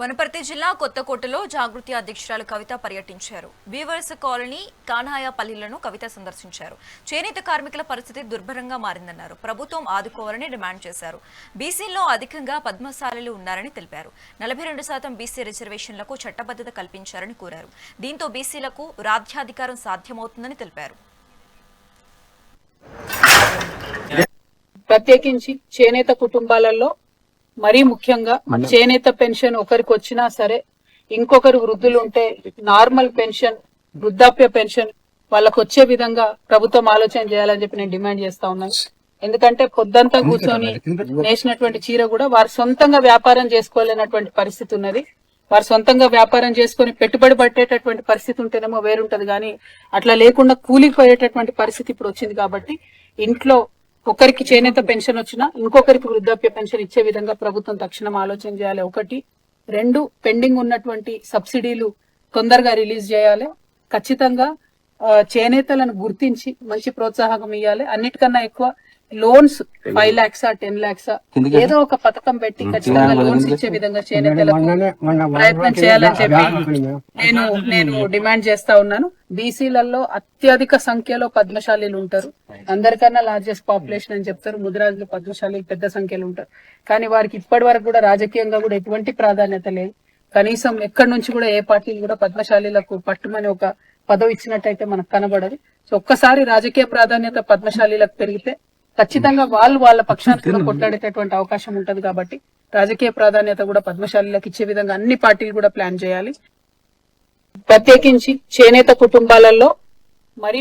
వనపర్తి జిల్లా కొత్తకోటలో జాగృతి అధ్యక్షురాలు కవిత పర్యటించారు. వీవర్స్ కాలనీ కానాయ పల్లీలను కవిత సందర్శించారు. చేనేత కార్మికుల పరిస్థితి దుర్భరంగా మారిందన్నారు. ప్రభుత్వం ఆదుకోవాలని డిమాండ్ చేశారు. బీసీల్లో అధికంగా పద్మశాలలు ఉన్నారని తెలిపారు. నలభై రెండు శాతం బీసీ రిజర్వేషన్లకు చట్టబద్ధత కల్పించారని కోరారు. దీంతో బీసీలకు రాజ్యాధికారం సాధ్యమవుతుందని తెలిపారు. ప్రత్యేకించి చేనేత కుటుంబాలలో మరీ ముఖ్యంగా చేనేత పెన్షన్ ఒకరికి వచ్చినా సరే ఇంకొకరు వృద్ధులు ఉంటే నార్మల్ పెన్షన్ వృద్ధాప్య పెన్షన్ వాళ్ళకు వచ్చే విధంగా ప్రభుత్వం ఆలోచన చేయాలని చెప్పి నేను డిమాండ్ చేస్తా ఉన్నాను. ఎందుకంటే పొద్దంతా కూర్చొని నేసినటువంటి చీర కూడా వారు సొంతంగా వ్యాపారం చేసుకోలేనటువంటి పరిస్థితి ఉన్నది. వారు సొంతంగా వ్యాపారం చేసుకొని పెట్టుబడి పట్టేటటువంటి పరిస్థితి ఉంటేనేమో వేరుంటది. కానీ అట్లా లేకుండా కూలికి పోయేటటువంటి పరిస్థితి ఇప్పుడు వచ్చింది కాబట్టి ఇంట్లో ఒకరికి చేనేత పెన్షన్ వచ్చినా ఇంకొకరికి వృద్ధాప్య పెన్షన్ ఇచ్చే విధంగా ప్రభుత్వం తక్షణం ఆలోచన చేయాలి. ఒకటి. రెండు పెండింగ్ ఉన్నటువంటి సబ్సిడీలు తొందరగా రిలీజ్ చేయాలి. ఖచ్చితంగా ఆ, చేనేతలను గుర్తించి మంచి ప్రోత్సాహకం ఇవ్వాలి అన్నిటికన్నా ఎక్కువ loans five lakhs ten lakhs? ఏదో ఒక పథకం పెట్టి ఖచ్చితంగా లోన్స్ ఇచ్చే విధంగా ప్రయత్నం చేయాలని చెప్పి నేను నేను డిమాండ్ చేస్తా ఉన్నాను. బీసీలలో అత్యధిక సంఖ్యలో పద్మశాలీలు ఉంటారు. అందరికన్నా లార్జెస్ట్ పాపులేషన్ అని చెప్తారు. ముదిరాజులు పద్మశాలి పెద్ద సంఖ్యలో ఉంటారు. కానీ వారికి ఇప్పటి వరకు కూడా రాజకీయంగా కూడా ఎటువంటి ప్రాధాన్యత లేదు. కనీసం ఎక్కడి నుంచి కూడా ఏ పార్టీలు కూడా పద్మశాలీలకు పట్టుమని ఒక పదవి ఇచ్చినట్టయితే మనకు కనబడదు. సో ఒక్కసారి రాజకీయ ప్రాధాన్యత పద్మశాలీలకు పెరిగితే ఖచ్చితంగా వాళ్ళు వాళ్ళ పక్షాన్ని కూడా కొట్లాడేటటువంటి అవకాశం ఉంటది కాబట్టి రాజకీయ ప్రాధాన్యత కూడా పద్మశాలీలకు ఇచ్చే విధంగా అన్ని పార్టీలు కూడా ప్లాన్ చేయాలి. ప్రత్యేకించి చేనేత కుటుంబాలలో మరీ